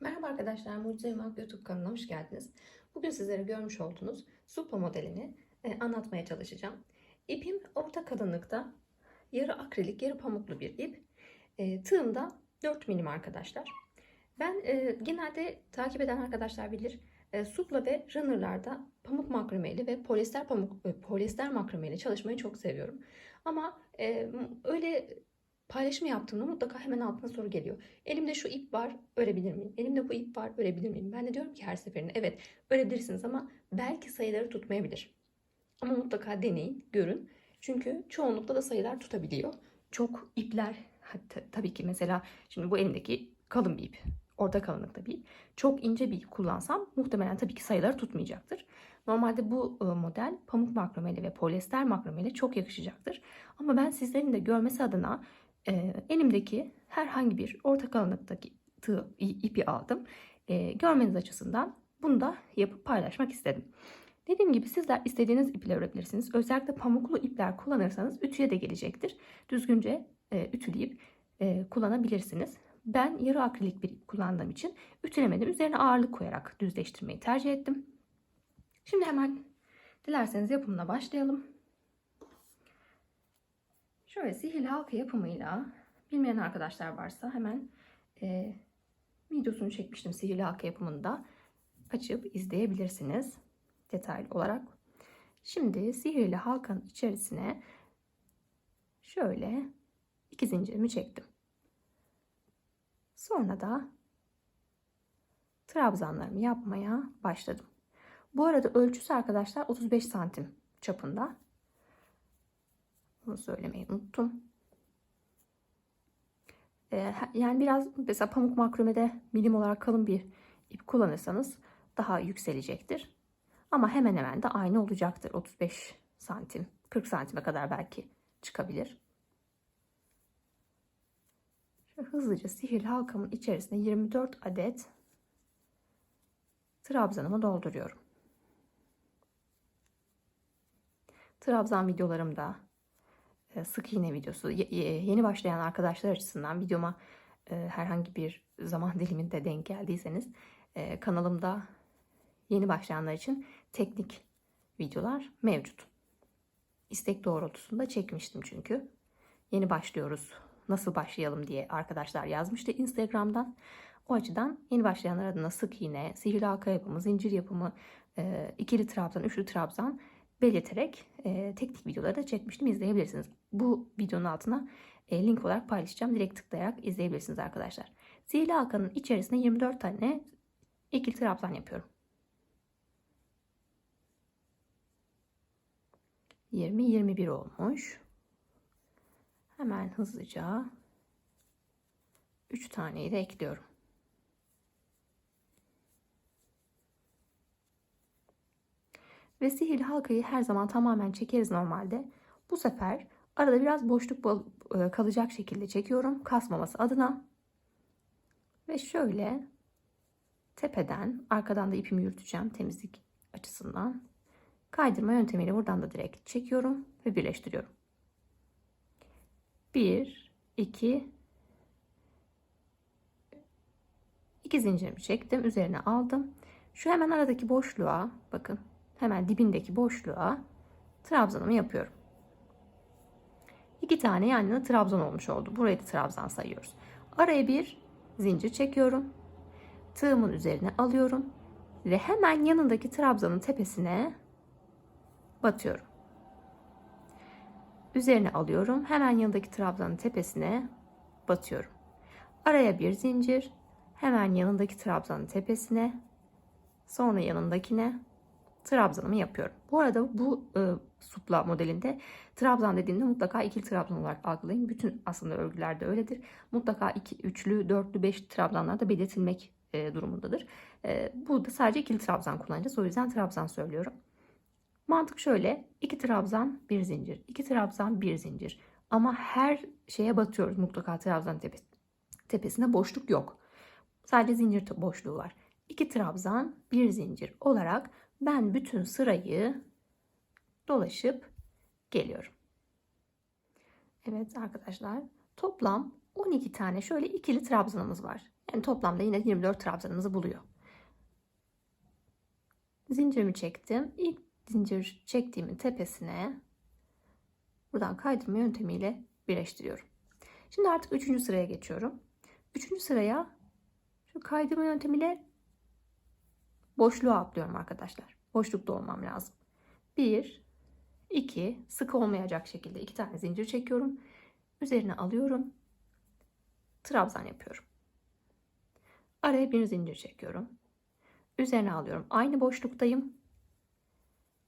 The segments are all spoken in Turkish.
Merhaba arkadaşlar, Mucize Yumak YouTube kanalına hoş geldiniz. Bugün sizlere görmüş olduğunuz supla modelini e, anlatmaya çalışacağım. İpim orta kalınlıkta, yarı akrilik, yarı pamuklu bir ip. E, tığım da 4 milim arkadaşlar. Ben e, genelde takip eden arkadaşlar bilir, e, supla ve runnerlarda pamuk makromeli ve polyester pamuk e, polyester makromeli çalışmayı çok seviyorum. Ama e, öyle paylaşım yaptığımda mutlaka hemen altına soru geliyor. Elimde şu ip var, örebilir miyim? Elimde bu ip var, örebilir miyim? Ben de diyorum ki her seferinde evet örebilirsiniz ama belki sayıları tutmayabilir. Ama mutlaka deneyin, görün. Çünkü çoğunlukla da sayılar tutabiliyor. Çok ipler, hatta, tabii ki mesela şimdi bu elimdeki kalın bir ip, orta kalınlıkta bir ip. Çok ince bir ip kullansam muhtemelen tabii ki sayıları tutmayacaktır. Normalde bu e, model pamuk makromeli ve polyester makromeli çok yakışacaktır. Ama ben sizlerin de görmesi adına e, elimdeki herhangi bir orta kalınlıktaki tığ, ipi aldım. E, görmeniz açısından bunu da yapıp paylaşmak istedim. Dediğim gibi sizler istediğiniz iple örebilirsiniz. Özellikle pamuklu ipler kullanırsanız ütüye de gelecektir. Düzgünce e, ütüleyip e, kullanabilirsiniz. Ben yarı akrilik bir ip kullandığım için ütülemedim. Üzerine ağırlık koyarak düzleştirmeyi tercih ettim. Şimdi hemen dilerseniz yapımına başlayalım. Şöyle sihirli halka yapımıyla bilmeyen arkadaşlar varsa hemen e, videosunu çekmiştim sihirli halka yapımında açıp izleyebilirsiniz detaylı olarak. Şimdi sihirli halkanın içerisine şöyle iki zincirimi çektim. Sonra da trabzanlarımı yapmaya başladım. Bu arada ölçüsü arkadaşlar 35 santim çapında. Bunu söylemeyi unuttum. Ee, yani biraz mesela pamuk makromede milim olarak kalın bir ip kullanırsanız daha yükselecektir. Ama hemen hemen de aynı olacaktır. 35 santim, 40 santime kadar belki çıkabilir. Hızlıca sihirli halkamın içerisine 24 adet trabzanımı dolduruyorum. Trabzan videolarımda sık iğne videosu yeni başlayan arkadaşlar açısından videoma e, herhangi bir zaman diliminde denk geldiyseniz e, kanalımda yeni başlayanlar için teknik videolar mevcut. İstek doğrultusunda çekmiştim çünkü. Yeni başlıyoruz. Nasıl başlayalım diye arkadaşlar yazmıştı Instagram'dan. O açıdan yeni başlayanlar adına sık iğne, sihirli halka yapımı, zincir yapımı, ikili trabzan, üçlü trabzan belirterek e, teknik videoları da çekmiştim. izleyebilirsiniz. Bu videonun altına e, link olarak paylaşacağım. Direkt tıklayarak izleyebilirsiniz arkadaşlar. Sihirli halkanın içerisine 24 tane ikili trabzan yapıyorum. 20-21 olmuş. Hemen hızlıca 3 taneyi de ekliyorum. Ve sihirli halkayı her zaman tamamen çekeriz normalde. Bu sefer arada biraz boşluk e, kalacak şekilde çekiyorum. Kasmaması adına. Ve şöyle tepeden arkadan da ipimi yürüteceğim temizlik açısından. Kaydırma yöntemiyle buradan da direkt çekiyorum ve birleştiriyorum. 1 2 2 zincirimi çektim. Üzerine aldım. Şu hemen aradaki boşluğa bakın hemen dibindeki boşluğa trabzanımı yapıyorum. İki tane yan trabzan olmuş oldu. Burayı da trabzan sayıyoruz. Araya bir zincir çekiyorum. Tığımın üzerine alıyorum ve hemen yanındaki trabzanın tepesine batıyorum. Üzerine alıyorum. Hemen yanındaki trabzanın tepesine batıyorum. Araya bir zincir. Hemen yanındaki trabzanın tepesine. Sonra yanındakine trabzanımı yapıyorum. Bu arada bu e, supla modelinde trabzan dediğimde mutlaka ikili trabzan olarak algılayın. Bütün aslında örgülerde öyledir. Mutlaka iki, üçlü, dörtlü, beş trabzanlar da belirtilmek e, durumundadır. E, burada sadece ikili trabzan kullanacağız. O yüzden trabzan söylüyorum. Mantık şöyle. iki trabzan, bir zincir. iki trabzan, bir zincir. Ama her şeye batıyoruz. Mutlaka trabzan tepesi, tepesinde boşluk yok. Sadece zincir boşluğu var. 2 trabzan, bir zincir olarak ben bütün sırayı dolaşıp geliyorum. Evet arkadaşlar toplam 12 tane şöyle ikili trabzanımız var. Yani toplamda yine 24 trabzanımızı buluyor. Zincirimi çektim. İlk zincir çektiğimin tepesine buradan kaydırma yöntemiyle birleştiriyorum. Şimdi artık 3. sıraya geçiyorum. 3. sıraya şu kaydırma yöntemiyle boşluğa atlıyorum arkadaşlar. Boşlukta olmam lazım. 1 2 sıkı olmayacak şekilde iki tane zincir çekiyorum. Üzerine alıyorum. Trabzan yapıyorum. Araya bir zincir çekiyorum. Üzerine alıyorum. Aynı boşluktayım.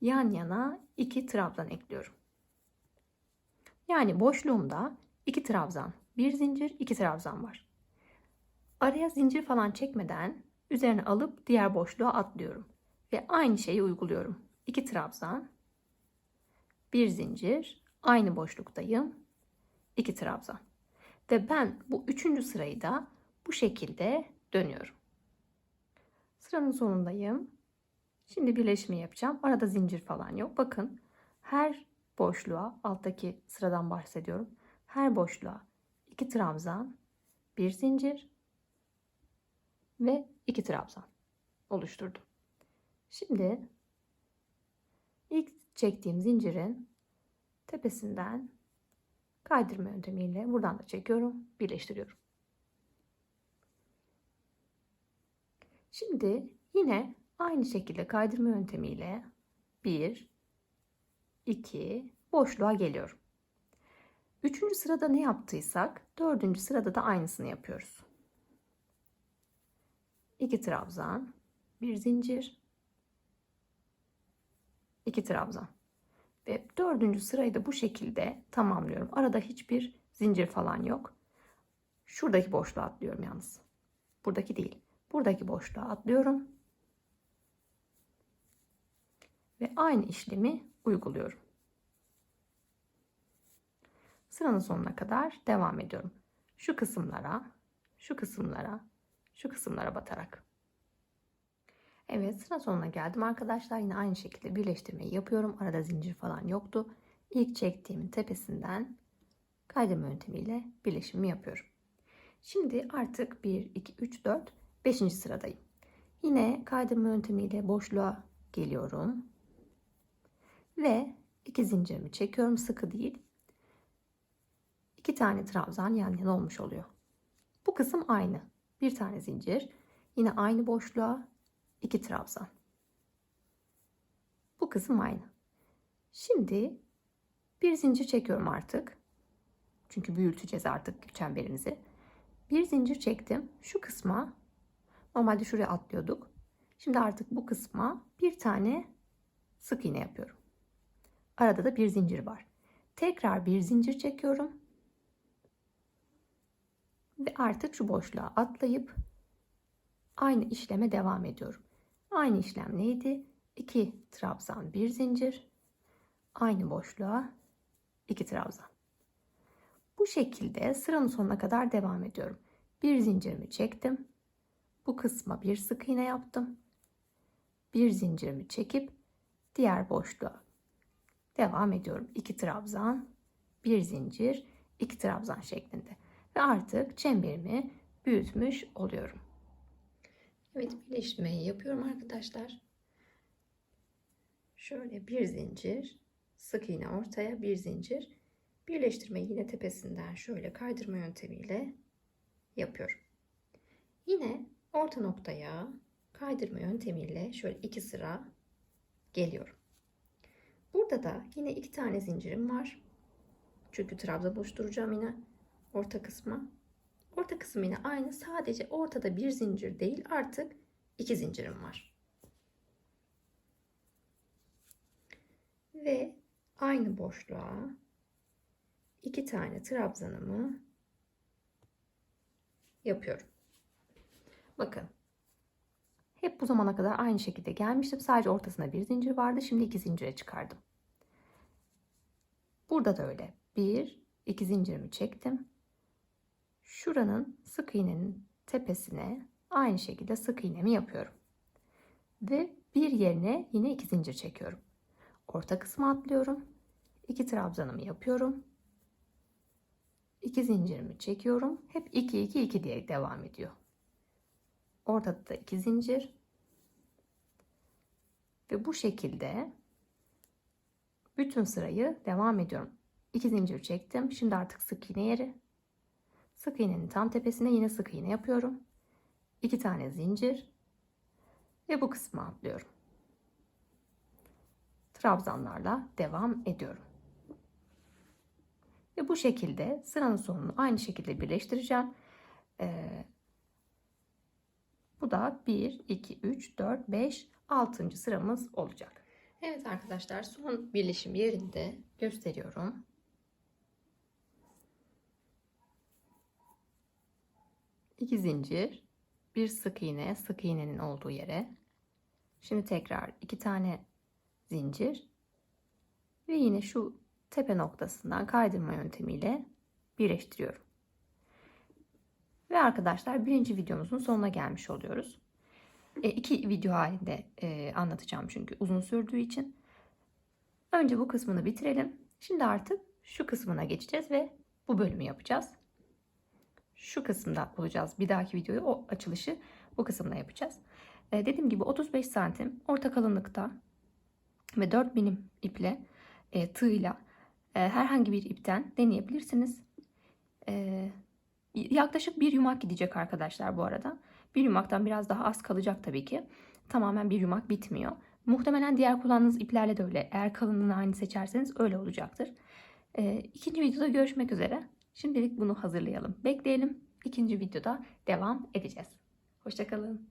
Yan yana iki trabzan ekliyorum. Yani boşluğumda iki trabzan, bir zincir, iki trabzan var. Araya zincir falan çekmeden üzerine alıp diğer boşluğa atlıyorum ve aynı şeyi uyguluyorum. İki trabzan, bir zincir, aynı boşluktayım. iki trabzan. Ve ben bu üçüncü sırayı da bu şekilde dönüyorum. Sıranın sonundayım. Şimdi birleşimi yapacağım. Arada zincir falan yok. Bakın her boşluğa alttaki sıradan bahsediyorum. Her boşluğa iki trabzan, bir zincir ve iki trabzan oluşturdum. Şimdi ilk çektiğim zincirin tepesinden kaydırma yöntemiyle buradan da çekiyorum, birleştiriyorum. Şimdi yine aynı şekilde kaydırma yöntemiyle 1 2 boşluğa geliyorum. Üçüncü sırada ne yaptıysak dördüncü sırada da aynısını yapıyoruz. 2 trabzan, bir zincir, 2 trabzan. Ve dördüncü sırayı da bu şekilde tamamlıyorum. Arada hiçbir zincir falan yok. Şuradaki boşluğa atlıyorum yalnız. Buradaki değil. Buradaki boşluğa atlıyorum. Ve aynı işlemi uyguluyorum. Sıranın sonuna kadar devam ediyorum. Şu kısımlara, şu kısımlara, şu kısımlara batarak. Evet sıra sonuna geldim arkadaşlar. Yine aynı şekilde birleştirmeyi yapıyorum. Arada zincir falan yoktu. İlk çektiğimin tepesinden kaydırma yöntemiyle birleşimi yapıyorum. Şimdi artık 1, 2, 3, 4, 5. sıradayım. Yine kaydırma yöntemiyle boşluğa geliyorum. Ve iki zincirimi çekiyorum. Sıkı değil. İki tane trabzan yan yana olmuş oluyor. Bu kısım aynı. Bir tane zincir. Yine aynı boşluğa 2 trabzan. Bu kısım aynı. Şimdi bir zincir çekiyorum artık. Çünkü büyüteceğiz artık çemberimizi. Bir zincir çektim. Şu kısma normalde şuraya atlıyorduk. Şimdi artık bu kısma bir tane sık iğne yapıyorum. Arada da bir zincir var. Tekrar bir zincir çekiyorum. Ve artık şu boşluğa atlayıp aynı işleme devam ediyorum. Aynı işlem neydi? 2 trabzan, bir zincir. Aynı boşluğa 2 trabzan. Bu şekilde sıranın sonuna kadar devam ediyorum. Bir zincirimi çektim. Bu kısma bir sık iğne yaptım. Bir zincirimi çekip diğer boşluğa devam ediyorum. 2 trabzan, bir zincir, 2 trabzan şeklinde. Ve artık çemberimi büyütmüş oluyorum. Evet birleştirmeyi yapıyorum arkadaşlar. Şöyle bir zincir, sık iğne ortaya bir zincir. Birleştirmeyi yine tepesinden şöyle kaydırma yöntemiyle yapıyorum. Yine orta noktaya kaydırma yöntemiyle şöyle iki sıra geliyorum. Burada da yine iki tane zincirim var. Çünkü trabza boşturacağım yine orta kısma. Orta kısım yine aynı. Sadece ortada bir zincir değil artık iki zincirim var. Ve aynı boşluğa iki tane trabzanımı yapıyorum. Bakın. Hep bu zamana kadar aynı şekilde gelmiştim. Sadece ortasında bir zincir vardı. Şimdi iki zincire çıkardım. Burada da öyle. Bir, iki zincirimi çektim şuranın sık iğnenin tepesine aynı şekilde sık iğnemi yapıyorum. Ve bir yerine yine iki zincir çekiyorum. Orta kısma atlıyorum. İki trabzanımı yapıyorum. İki zincirimi çekiyorum. Hep 2 2 2 diye devam ediyor. Ortada da iki zincir. Ve bu şekilde bütün sırayı devam ediyorum. İki zincir çektim. Şimdi artık sık iğne yeri. Sık iğnenin tam tepesine yine sık iğne yapıyorum. İki tane zincir. Ve bu kısmı atlıyorum. Trabzanlarla devam ediyorum. Ve bu şekilde sıranın sonunu aynı şekilde birleştireceğim. Ee, bu da 1, 2, 3, 4, 5, 6. sıramız olacak. Evet arkadaşlar son birleşim yerinde gösteriyorum. İki zincir, bir sık iğne, sık iğnenin olduğu yere. Şimdi tekrar iki tane zincir ve yine şu tepe noktasından kaydırma yöntemiyle birleştiriyorum. Ve arkadaşlar birinci videomuzun sonuna gelmiş oluyoruz. E, iki video halinde e, anlatacağım çünkü uzun sürdüğü için. Önce bu kısmını bitirelim. Şimdi artık şu kısmına geçeceğiz ve bu bölümü yapacağız. Şu kısımda olacağız. Bir dahaki videoyu o açılışı bu kısımda yapacağız. E, dediğim gibi 35 santim orta kalınlıkta ve 4 milim iple e, tığla e, herhangi bir ipten deneyebilirsiniz. E, yaklaşık bir yumak gidecek arkadaşlar bu arada. Bir yumaktan biraz daha az kalacak tabii ki. Tamamen bir yumak bitmiyor. Muhtemelen diğer kullandığınız iplerle de öyle. Eğer kalınlığını aynı seçerseniz öyle olacaktır. E, ikinci videoda görüşmek üzere. Şimdilik bunu hazırlayalım. Bekleyelim. İkinci videoda devam edeceğiz. Hoşçakalın.